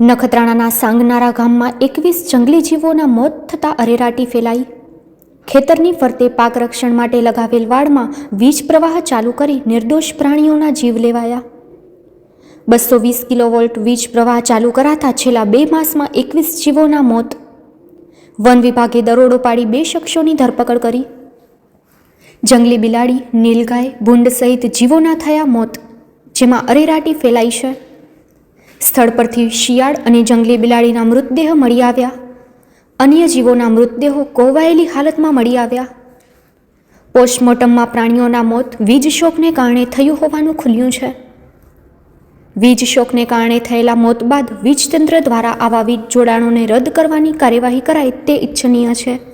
નખત્રાણાના સાંગનારા ગામમાં એકવીસ જંગલી જીવોના મોત થતાં અરેરાટી ફેલાઈ. ખેતરની ફરતે પાક રક્ષણ માટે લગાવેલ વાડમાં વીજ પ્રવાહ ચાલુ કરી નિર્દોષ પ્રાણીઓના જીવ લેવાયા. બસો વીસ કિલોવોલ્ટ વીજ પ્રવાહ ચાલુ કરાતા છેલ્લા બે માસમાં એકવીસ જીવોના મોત. વન વિભાગે દરોડો પાડી બે શખ્સોની ધરપકડ કરી. જંગલી બિલાડી, નીલગાય, ભૂંડ સહિત જીવોના થયા મોત, જેમાં અરેરાટી ફેલાઈ છે. સ્થળ પરથી શિયાળ અને જંગલી બિલાડીના મૃતદેહ મળી આવ્યા. અન્ય જીવોના મૃતદેહો કોવાયેલી હાલતમાં મળી આવ્યા. પોસ્ટમોર્ટમમાં પ્રાણીઓના મોત વીજ શોકને કારણે થયું હોવાનું ખુલ્યું છે. વીજ શોકને કારણે થયેલા મોત બાદ વીજતંત્ર દ્વારા આવા વીજ જોડાણોને રદ કરવાની કાર્યવાહી કરાય તે ઇચ્છનીય છે.